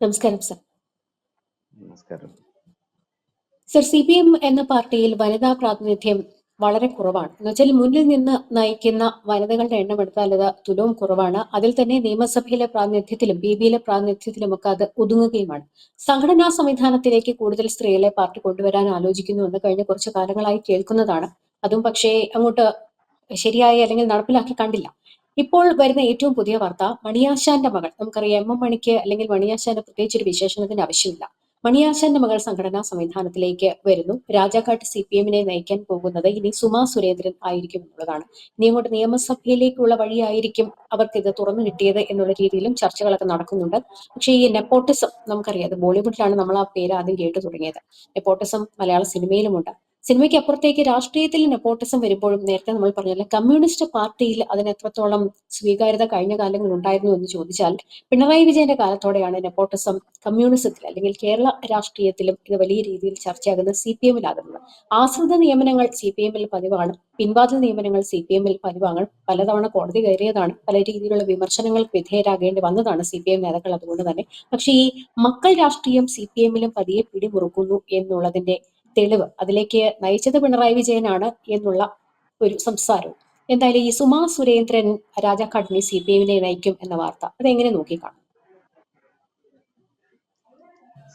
നമസ്കാരം സർ. നമസ്കാരം. Sir C P M എന്ന പാർട്ടിയിൽ വനിതാ പ്രാതിനിധ്യം വളരെ കുറവാണ്. എന്നുവെച്ചാൽ മുന്നിൽ നിന്ന് നയിക്കുന്ന വനിതകളുടെ എണ്ണം എടുത്താൽ അത് തുലവും കുറവാണ്. അതിൽ തന്നെ നിയമസഭയിലെ പ്രാതിനിധ്യത്തിലും ബി ബിയിലെ പ്രാതിനിധ്യത്തിലും ഒക്കെ അത് ഒതുങ്ങുകയുമാണ്. സംഘടനാ സംവിധാനത്തിലേക്ക് കൂടുതൽ സ്ത്രീകളെ പാർട്ടി കൊണ്ടുവരാൻ ആലോചിക്കുന്നു എന്ന് കഴിഞ്ഞ കുറച്ച് കാലങ്ങളായി കേൾക്കുന്നതാണ്. അതും പക്ഷേ അങ്ങോട്ട് ശരിയായി അല്ലെങ്കിൽ നടപ്പിലാക്കി കണ്ടില്ല. ഇപ്പോൾ വരുന്ന ഏറ്റവും പുതിയ വാർത്ത മണിയാശാന്റെ മകൾ. നമുക്കറിയാം എം എം മണിക്ക് അല്ലെങ്കിൽ മണിയാശാന്റെ പ്രത്യേകിച്ച് ഒരു വിശേഷണത്തിന്റെ ആവശ്യമില്ല. മണിയാശാന്റെ മകൾ സംഘടനാ സംവിധാനത്തിലേക്ക് വരുന്നു. രാജാക്കാട്ട് സി പി എമ്മിനെ നയിക്കാൻ പോകുന്നത് ഇനി സുമാ സുരേന്ദ്രൻ ആയിരിക്കും എന്നുള്ളതാണ്. ഇനി അങ്ങോട്ട് നിയമസഭയിലേക്കുള്ള വഴിയായിരിക്കും അവർക്ക് ഇത് തുറന്നു കിട്ടിയത് എന്നുള്ള രീതിയിലും ചർച്ചകളൊക്കെ നടക്കുന്നുണ്ട്. പക്ഷേ ഈ നെപ്പോട്ടിസം നമുക്കറിയാം ബോളിവുഡിലാണ് നമ്മൾ ആ പേര് ആദ്യം കേട്ടു തുടങ്ങിയത്. നെപ്പോട്ടിസം മലയാള സിനിമയിലുമുണ്ട്. സിനിമയ്ക്ക് അപ്പുറത്തേക്ക് രാഷ്ട്രീയത്തിൽ നെപ്പോട്ടിസം വരുമ്പോഴും നേരത്തെ നമ്മൾ പറഞ്ഞല്ലോ കമ്മ്യൂണിസ്റ്റ് പാർട്ടിയിൽ അതിന് എത്രത്തോളം സ്വീകാര്യത കഴിഞ്ഞ കാലങ്ങളിൽ ഉണ്ടായിരുന്നു എന്ന് ചോദിച്ചാൽ പിണറായി വിജയന്റെ കാലത്തോടെയാണ് നെപ്പോട്ടിസം കമ്മ്യൂണിസത്തിൽ അല്ലെങ്കിൽ കേരള രാഷ്ട്രീയത്തിലും ഇത് വലിയ രീതിയിൽ ചർച്ചയാകുന്നത് സി പി എമ്മിലാകുന്നത്. ആശ്രിത നിയമനങ്ങൾ സി പി എമ്മിൽ പതിവാണ് പിൻവാതിൽ നിയമനങ്ങൾ സി പി എമ്മിൽ പതിവാണ് പലതവണ കോടതി കയറിയതാണ് പല രീതിയിലുള്ള വിമർശനങ്ങൾക്ക് വിധേയരാകേണ്ടി വന്നതാണ് സി പി എം നേതാക്കൾ അതുകൊണ്ട് തന്നെ. പക്ഷേ ഈ മക്കൾ രാഷ്ട്രീയം സി പി എമ്മിലും പതിയെ പിടിമുറുക്കുന്നു എന്നുള്ളതിന്റെ തെളിവ്. അതിലേക്ക് നയിച്ചത് പിണറായി വിജയനാണ് എന്നുള്ള ഒരു സംസാരവും. എന്തായാലും ഈ സുമാ സുരേന്ദ്രൻ രാജാക്കാടിനെ സി പി എമ്മിനെ നയിക്കും എന്ന വാർത്ത. അതെങ്ങനെ നോക്കിക്കാണും?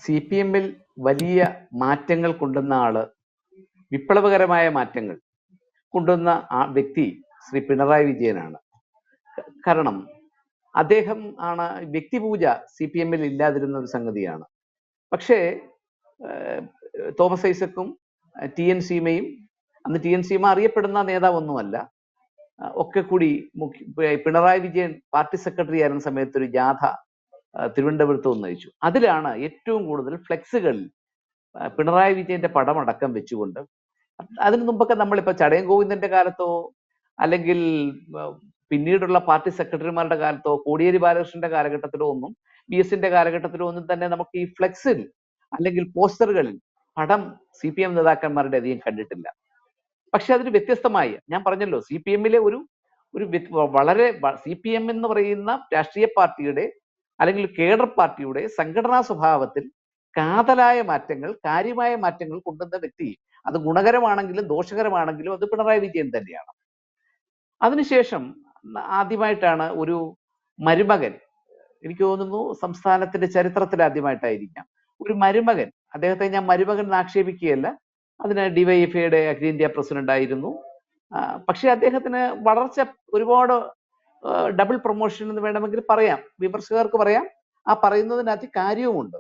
സി പി എമ്മിൽ വലിയ മാറ്റങ്ങൾ കൊണ്ടുവന്ന ആൾ വിപ്ലവകരമായ മാറ്റങ്ങൾ കൊണ്ടുവന്ന ആ വ്യക്തി ശ്രീ പിണറായി വിജയനാണ്. കാരണം അദ്ദേഹം ആണ് വ്യക്തിപൂജ സി പി എമ്മിൽ ഇല്ലാതിരുന്ന ഒരു സംഗതിയാണ്. പക്ഷേ തോമസ് ഐസക്കും ടി എൻ സീമയും അന്ന് ടി എൻ സീമ അറിയപ്പെടുന്ന നേതാവൊന്നുമല്ല. ഒക്കെ കൂടി മുഖ്യ- പിണറായി വിജയൻ പാർട്ടി സെക്രട്ടറി ആയിരുന്ന സമയത്ത് ഒരു ജാഥ തിരുവനന്തപുരത്ത് ഒന്ന് അതിലാണ് ഏറ്റവും കൂടുതൽ ഫ്ലെക്സുകളിൽ പിണറായി വിജയന്റെ പടമടക്കം വെച്ചുകൊണ്ട് അതിനു മുമ്പൊക്കെ നമ്മളിപ്പോ ചടയൻ ഗോവിന്ദന്റെ കാലത്തോ അല്ലെങ്കിൽ പിന്നീടുള്ള പാർട്ടി സെക്രട്ടറിമാരുടെ കാലത്തോ കോടിയേരി ബാലകൃഷ്ണന്റെ കാലഘട്ടത്തിലോ ഒന്നും ബി എസിന്റെ കാലഘട്ടത്തിലോ ഒന്നും തന്നെ നമുക്ക് ഈ ഫ്ലെക്സിൽ അല്ലെങ്കിൽ പോസ്റ്ററുകളിൽ പടം സി പി എം നേതാക്കന്മാരുടെ അധികം കണ്ടിട്ടില്ല. പക്ഷെ അതിന് വ്യത്യസ്തമായി ഞാൻ പറഞ്ഞല്ലോ സി പി എമ്മിലെ ഒരു ഒരു വളരെ സി പി എം എന്ന് പറയുന്ന രാഷ്ട്രീയ പാർട്ടിയുടെ അല്ലെങ്കിൽ കേഡർ പാർട്ടിയുടെ സംഘടനാ സ്വഭാവത്തിൽ കാതലായ മാറ്റങ്ങൾ കാര്യമായ മാറ്റങ്ങൾ കൊണ്ടുവന്ന വ്യക്തി അത് ഗുണകരമാണെങ്കിലും ദോഷകരമാണെങ്കിലും അത് പിണറായി വിജയൻ തന്നെയാണ്. അതിനുശേഷം ആദ്യമായിട്ടാണ് ഒരു മരുമകൻ എനിക്ക് തോന്നുന്നു സംസ്ഥാനത്തിന്റെ ചരിത്രത്തിൽ ആദ്യമായിട്ടായിരിക്കാം. ഒരു മരുമകൻ അദ്ദേഹത്തെ ഞാൻ മരുമകൻ ആക്ഷേപിക്കുകയല്ല. അതിന് ഡിവൈഎഫ്ഐയുടെ അഖിലേന്ത്യാ പ്രസിഡന്റ് ആയിരുന്നു. പക്ഷേ അദ്ദേഹത്തിന് വളർച്ച ഒരുപാട് ഡബിൾ പ്രൊമോഷൻ എന്ന് വേണമെങ്കിൽ പറയാം. വിമർശകർക്ക് പറയാം. ആ പറയുന്നതിനകത്ത് കാര്യവുമുണ്ട്.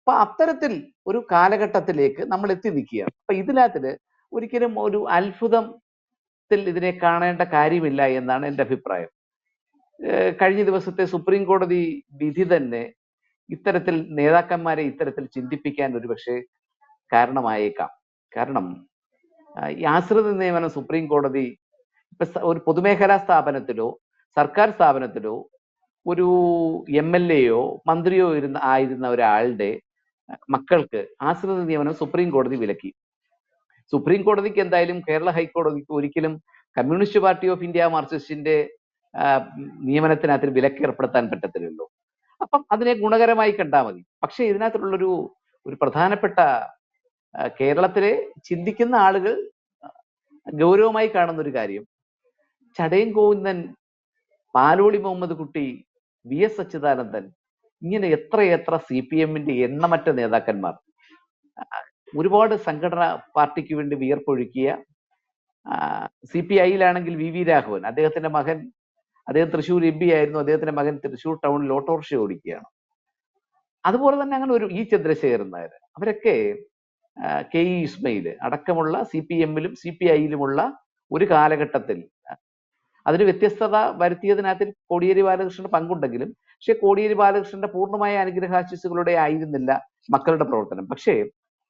അപ്പൊ അത്തരത്തിൽ ഒരു കാലഘട്ടത്തിലേക്ക് നമ്മൾ എത്തി നിൽക്കുകയാണ്. അപ്പൊ ഇതിനകത്തിൽ ഒരിക്കലും ഒരു അത്ഭുതത്തിൽ ഇതിനെ കാണേണ്ട കാര്യമില്ല എന്നാണ് എന്റെ അഭിപ്രായം. കഴിഞ്ഞ ദിവസത്തെ സുപ്രീം കോടതി വിധി തന്നെ ഇത്തരത്തിൽ നേതാക്കന്മാരെ ഇത്തരത്തിൽ ചിന്തിപ്പിക്കാൻ ഒരു പക്ഷേ കാരണമായേക്കാം. കാരണം ഈ ആശ്രിത നിയമനം സുപ്രീം കോടതി ഇപ്പൊ ഒരു പൊതുമേഖലാ സ്ഥാപനത്തിലോ സർക്കാർ സ്ഥാപനത്തിലോ ഒരു എം എൽ എയോ മന്ത്രിയോ ഇരുന്ന ആയിരുന്ന ഒരാളുടെ മക്കൾക്ക് ആശ്രിത നിയമനം സുപ്രീം കോടതി വിലക്കി. സുപ്രീം കോടതിക്ക് എന്തായാലും കേരള ഹൈക്കോടതിക്ക് ഒരിക്കലും കമ്മ്യൂണിസ്റ്റ് പാർട്ടി ഓഫ് ഇന്ത്യ മാർക്സിസ്റ്റിന്റെ ആ, നിയമനത്തിനകത്ത് വിലക്ക് ഏർപ്പെടുത്താൻ പറ്റത്തില്ലല്ലോ. അപ്പം അതിനെ ഗുണകരമായി കണ്ടാൽ മതി. പക്ഷേ ഇതിനകത്തുള്ളൊരു ഒരു പ്രധാനപ്പെട്ട കേരളത്തിലെ ചിന്തിക്കുന്ന ആളുകൾ ഗൗരവമായി കാണുന്ന ഒരു കാര്യം. ചടയൻ ഗോവിന്ദൻ പാലോളി മുഹമ്മദ് കുട്ടി വി എസ് അച്യുതാനന്ദൻ ഇങ്ങനെ എത്രയെത്ര സി പി എമ്മിന്റെ എണ്ണമറ്റ നേതാക്കന്മാർ. ഒരുപാട് സംഘടന പാർട്ടിക്ക് വേണ്ടി വിയർപ്പൊഴുക്കിയ സി പി ഐയിലാണെങ്കിൽ വി വി രാഘവൻ അദ്ദേഹത്തിന്റെ മകൻ അദ്ദേഹം തൃശ്ശൂർ എം പി ആയിരുന്നു. അദ്ദേഹത്തിന്റെ മകൻ തൃശ്ശൂർ ടൗണിൽ ഓട്ടോറിക്ഷ ഓടിക്കുകയാണ്. അതുപോലെ തന്നെ അങ്ങനെ ഒരു ഇ ചന്ദ്രശേഖരൻ നായർ. അവരൊക്കെ കെ ഇ ഇസ്മയിൽ അടക്കമുള്ള സി പി എമ്മിലും സി പി ഐയിലുമുള്ള ഒരു കാലഘട്ടത്തിൽ അതിന് വ്യത്യസ്തത വരുത്തിയതിനകത്തിൽ കോടിയേരി ബാലകൃഷ്ണന്റെ പങ്കുണ്ടെങ്കിലും പക്ഷെ കോടിയേരി ബാലകൃഷ്ണന്റെ പൂർണമായ അനുഗ്രഹാശിസുകളുടെ ആയിരുന്നില്ല മക്കളുടെ പ്രവർത്തനം. പക്ഷേ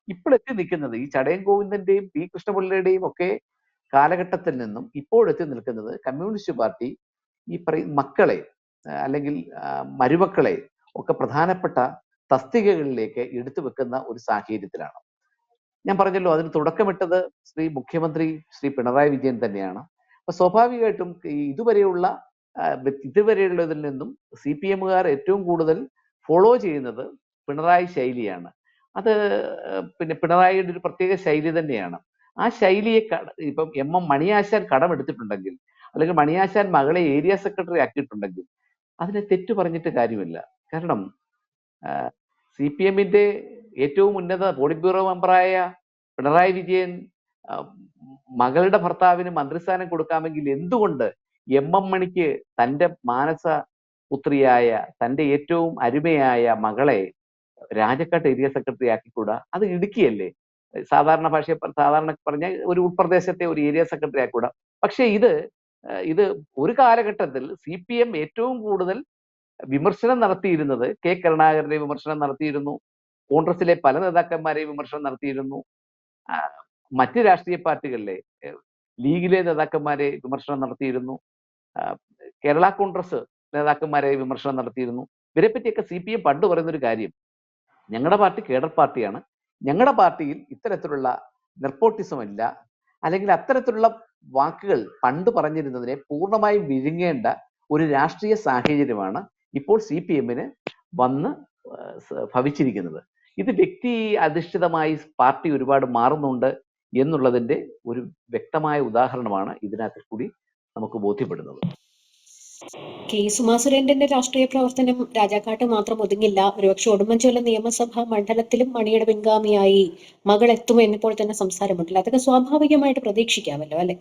ഇപ്പോഴെത്തി നിൽക്കുന്നത് ഈ ചടയൻ ഗോവിന്ദന്റെയും പി കൃഷ്ണപിള്ളയുടെയും ഒക്കെ കാലഘട്ടത്തിൽ നിന്നും ഇപ്പോഴെത്തി നിൽക്കുന്നത് കമ്മ്യൂണിസ്റ്റ് പാർട്ടി ഈ പറയും മക്കളെ അല്ലെങ്കിൽ മരുമക്കളെ ഒക്കെ പ്രധാനപ്പെട്ട തസ്തികകളിലേക്ക് എടുത്തു വെക്കുന്ന ഒരു സാഹചര്യത്തിലാണ്. ഞാൻ പറഞ്ഞല്ലോ അതിന് തുടക്കമിട്ടത് ശ്രീ മുഖ്യമന്ത്രി ശ്രീ പിണറായി വിജയൻ തന്നെയാണ്. അപ്പൊ സ്വാഭാവികമായിട്ടും ഇതുവരെയുള്ള ഇതുവരെയുള്ളതിൽ നിന്നും സി പി എമ്മുകാർ ഏറ്റവും കൂടുതൽ ഫോളോ ചെയ്യുന്നത് പിണറായി ശൈലിയാണ്. അത് പിന്നെ പിണറായിയുടെ ഒരു പ്രത്യേക ശൈലി തന്നെയാണ്. ആ ശൈലിയെ ഇപ്പം എം എം മണിയാശാൻ കടമെടുത്തിട്ടുണ്ടെങ്കിൽ അല്ലെങ്കിൽ മണിയാശാൻ മകളെ ഏരിയ സെക്രട്ടറി ആക്കിയിട്ടുണ്ടെങ്കിൽ അതിനെ തെറ്റു പറഞ്ഞിട്ട് കാര്യമില്ല. കാരണം സി പി എമ്മിന്റെ ഏറ്റവും ഉന്നത പോളിറ്റ് ബ്യൂറോ മെമ്പറായ പിണറായി വിജയൻ മകളുടെ ഭർത്താവിന് മന്ത്രിസ്ഥാനം കൊടുക്കാമെങ്കിൽ എന്തുകൊണ്ട് എം എം മണിക്ക് തന്റെ മാനസ പുത്രിയായ തന്റെ ഏറ്റവും അരുമയായ മകളെ രാജക്കാട്ട് ഏരിയ സെക്രട്ടറി ആക്കിക്കൂടാ? അത് ഇടുക്കിയല്ലേ? സാധാരണ ഭാഷയെ സാധാരണ പറഞ്ഞ ഒരു ഉൾപ്രദേശത്തെ ഒരു ഏരിയ സെക്രട്ടറി ആക്കിക്കൂടാ? പക്ഷേ ഇത് ഇത് ഒരു കാലഘട്ടത്തിൽ സി പി എം ഏറ്റവും കൂടുതൽ വിമർശനം നടത്തിയിരുന്നത് കെ കരുണാകരനെ വിമർശനം നടത്തിയിരുന്നു. കോൺഗ്രസിലെ പല നേതാക്കന്മാരെയും വിമർശനം നടത്തിയിരുന്നു. മറ്റ് രാഷ്ട്രീയ പാർട്ടികളിലെ ലീഗിലെ നേതാക്കന്മാരെ വിമർശനം നടത്തിയിരുന്നു. കേരള കോൺഗ്രസ് നേതാക്കന്മാരെ വിമർശനം നടത്തിയിരുന്നു. ഇവരെ പറ്റിയൊക്കെ സി പി എം പണ്ട് പറയുന്നൊരു കാര്യം ഞങ്ങളുടെ പാർട്ടി കേഡർ പാർട്ടിയാണ്. ഞങ്ങളുടെ പാർട്ടിയിൽ ഇത്തരത്തിലുള്ള നെർപ്പോട്ടിസം ഇല്ല അല്ലെങ്കിൽ അത്തരത്തിലുള്ള വാക്കുകൾ പണ്ട് പറഞ്ഞിരുന്നതിനെ പൂർണമായി വിഴുങ്ങേണ്ട ഒരു രാഷ്ട്രീയ സാഹചര്യമാണ് ഇപ്പോൾ സി പി എമ്മിന് വന്ന് ഭവിച്ചിരിക്കുന്നത്. ഇത് വ്യക്തി അധിഷ്ഠിതമായി പാർട്ടി ഒരുപാട് മാറുന്നുണ്ട് എന്നുള്ളതിന്റെ ഒരു വ്യക്തമായ ഉദാഹരണമാണ് ഇതിനകത്ത് കൂടി നമുക്ക് ബോധ്യപ്പെടുന്നത്. കെ സുമാസുരേന്ദ്രന്റെ രാഷ്ട്രീയ പ്രവർത്തനം രാജാക്കാട്ട് മാത്രം ഒതുങ്ങില്ല. ഒരുപക്ഷെ ഉടുമ്പൻചോല നിയമസഭാ മണ്ഡലത്തിലും മണിയുടെ പിൻഗാമിയായി മകൾ എത്തും എന്നിപ്പോൾ തന്നെ സംസാരമുണ്ടല്ലോ. അതൊക്കെ സ്വാഭാവികമായിട്ട് പ്രതീക്ഷിക്കാമല്ലോ അല്ലെ?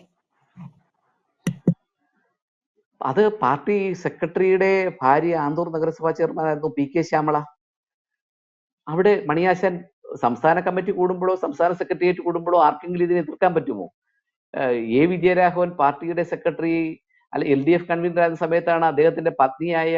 അത് പാർട്ടി സെക്രട്ടറിയുടെ ഭാര്യ ആന്തൂർ നഗരസഭാ ചെയർമാനായിരുന്നു പി കെ ശ്യാമള. അവിടെ മണിയാശാൻ സംസ്ഥാന കമ്മിറ്റി കൂടുമ്പോഴോ സംസ്ഥാന സെക്രട്ടേറിയറ്റ് കൂടുമ്പോഴോ ആർക്കെങ്കിലും ഇതിനെ എതിർക്കാൻ പറ്റുമോ? എ വിജയരാഘവൻ പാർട്ടിയുടെ സെക്രട്ടറി അല്ല എൽ ഡി എഫ് കൺവീനർ ആയ സമയത്താണ് അദ്ദേഹത്തിന്റെ പത്നിയായ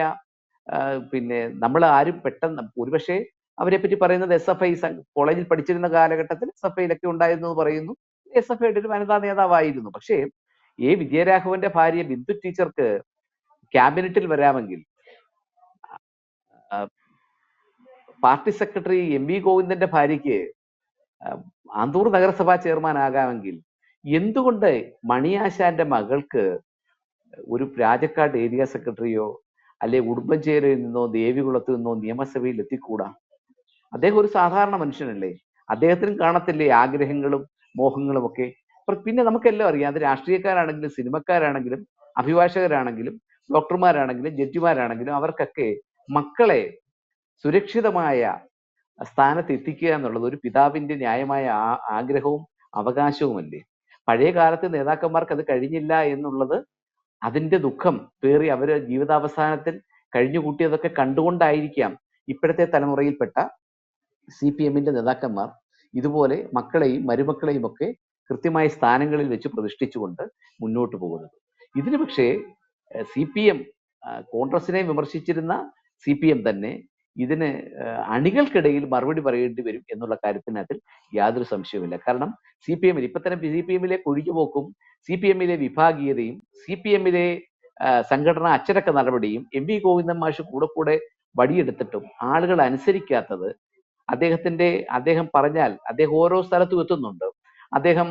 പിന്നെ നമ്മൾ ആരും പെട്ടെന്ന് ഒരുപക്ഷെ അവരെ പറ്റി പറയുന്നത് എസ് എഫ് ഐ കോളേജിൽ പഠിച്ചിരുന്ന കാലഘട്ടത്തിൽ എസ് എഫ് ഐയിലൊക്കെ ഉണ്ടായിരുന്നു എന്ന് പറയുന്നു. എസ് എഫ് ഐയുടെ ഒരു വനിതാ നേതാവായിരുന്നു. പക്ഷേ എ വിജയരാഘവന്റെ ഭാര്യ ബിന്ദു ടീച്ചർക്ക് ക്യാബിനറ്റിൽ വരാമെങ്കിൽ പാർട്ടി സെക്രട്ടറി എം വി ഗോവിന്ദന്റെ ഭാര്യയ്ക്ക് ആന്തൂർ നഗരസഭാ ചെയർമാൻ ആകാമെങ്കിൽ എന്തുകൊണ്ട് മണിയാശാന്റെ മകൾക്ക് ഒരു രാജക്കാട് ഏരിയ സെക്രട്ടറിയോ അല്ലെ ഉടുമ്പൻചേരിയിൽ നിന്നോ ദേവികുളത്ത് നിന്നോ നിയമസഭയിൽ എത്തിക്കൂടാ? അദ്ദേഹം ഒരു സാധാരണ മനുഷ്യനല്ലേ? അദ്ദേഹത്തിനും കാണത്തില്ലേ ആഗ്രഹങ്ങളും മോഹങ്ങളും ഒക്കെ? പിന്നെ നമുക്കെല്ലാം അറിയാം അത് രാഷ്ട്രീയക്കാരാണെങ്കിലും സിനിമക്കാരാണെങ്കിലും അഭിഭാഷകരാണെങ്കിലും ഡോക്ടർമാരാണെങ്കിലും ജഡ്ജിമാരാണെങ്കിലും അവർക്കൊക്കെ മക്കളെ സുരക്ഷിതമായ സ്ഥാനത്ത് എത്തിക്കുക എന്നുള്ളത് ഒരു പിതാവിന്റെ ന്യായമായ ആഗ്രഹവും അവകാശവുമല്ലേ? പഴയ കാലത്ത് നേതാക്കന്മാർക്ക് അത് കഴിഞ്ഞില്ല എന്നുള്ളത് അതിന്റെ ദുഃഖം പേറി അവർ ജീവിതാവസാനത്തിൽ കഴിഞ്ഞുകൂട്ടിയതൊക്കെ കണ്ടുകൊണ്ടായിരിക്കാം ഇപ്പോഴത്തെ തലമുറയിൽപ്പെട്ട സി പി എമ്മിന്റെ നേതാക്കന്മാർ ഇതുപോലെ മക്കളെയും മരുമക്കളെയും ഒക്കെ കൃത്യമായ സ്ഥാനങ്ങളിൽ വെച്ച് പ്രതിഷ്ഠിച്ചുകൊണ്ട് മുന്നോട്ട് പോകുന്നത്. ഇതിന് പക്ഷേ സി പി എം കോൺഗ്രസിനെ വിമർശിച്ചിരുന്ന സി പി എം തന്നെ ഇതിന് അണികൾക്കിടയിൽ മറുപടി പറയേണ്ടി വരും എന്നുള്ള കാര്യത്തിനകത്തിൽ യാതൊരു സംശയവുമില്ല. കാരണം സി പി എമ്മിൽ ഇപ്പൊ തന്നെ സി പി എമ്മിലെ കൊഴിഞ്ഞുപോക്കും സി പി എമ്മിലെ വിഭാഗീയതയും സി പി എമ്മിലെ സംഘടനാ അച്ചടക്ക നടപടിയും എം വി ഗോവിന്ദൻ മാഷ് കൂടെ കൂടെ വടിയെടുത്തിട്ടും ആളുകൾ അനുസരിക്കാത്തത് അദ്ദേഹത്തിന്റെ അദ്ദേഹം പറഞ്ഞാൽ അദ്ദേഹം ഓരോ സ്ഥലത്തും എത്തുന്നുണ്ട്. അദ്ദേഹം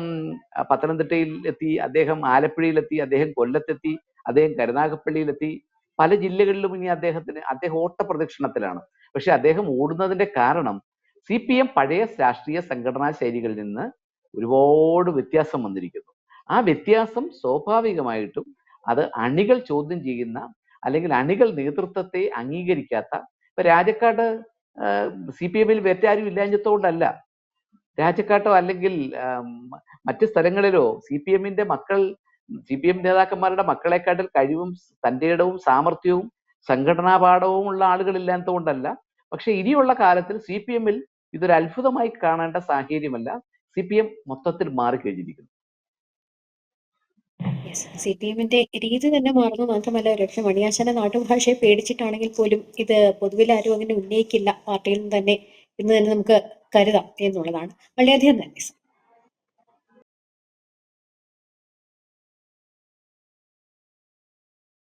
പത്തനംതിട്ടയിൽ എത്തി അദ്ദേഹം ആലപ്പുഴയിലെത്തി അദ്ദേഹം കൊല്ലത്തെത്തി അദ്ദേഹം കരുനാഗപ്പള്ളിയിലെത്തി പല ജില്ലകളിലും ഇനി അദ്ദേഹത്തിന് അദ്ദേഹം ഓട്ടപ്രദക്ഷിണത്തിലാണ്. പക്ഷെ അദ്ദേഹം ഓടുന്നതിന്റെ കാരണം സി പി എം പഴയ രാഷ്ട്രീയ സംഘടനാ ശൈലികളിൽ നിന്ന് ഒരുപാട് വ്യത്യാസം വന്നിരിക്കുന്നു. ആ വ്യത്യാസം സ്വാഭാവികമായിട്ടും അത് അണികൾ ചോദ്യം ചെയ്യുന്ന അല്ലെങ്കിൽ അണികൾ നേതൃത്വത്തെ അംഗീകരിക്കാത്ത ഇപ്പൊ രാജക്കാട് സി പി എമ്മിൽ വേറ്റാരും ഇല്ലാഞ്ഞത്തോണ്ടല്ല രാജക്കാട്ടോ അല്ലെങ്കിൽ മറ്റ് സ്ഥലങ്ങളിലോ സി പി എമ്മിന്റെ മക്കൾ സി പി എം നേതാക്കന്മാരുടെ മക്കളെക്കാട്ടിൽ കഴിവും തന്റെ ഇടവും സാമർഥ്യവും സംഘടനാ പാഠവും ഉള്ള ആളുകളില്ലാത്തതുകൊണ്ടല്ല. പക്ഷെ ഇനിയുള്ള കാലത്തിൽ സി പി എമ്മിൽ ഇതൊരു അത്ഭുതമായി കാണേണ്ട സാഹചര്യമല്ല. സി പി എം മൊത്തത്തിൽ മാറിക്കഴിഞ്ഞിരിക്കുന്നു. സി പി എമ്മിന്റെ രീതി തന്നെ മാറുന്നു. മാത്രമല്ല ഒരുപക്ഷെ മണിയാശന നാട്ടുഭാഷയെ പേടിച്ചിട്ടാണെങ്കിൽ പോലും ഇത് പൊതുവിൽ ആരും അങ്ങനെ ഉന്നയിക്കില്ല പാർട്ടിയിൽ നിന്ന് തന്നെ ഇന്ന് തന്നെ നമുക്ക് കരുതാം എന്നുള്ളതാണ്. വളരെയധികം നന്ദി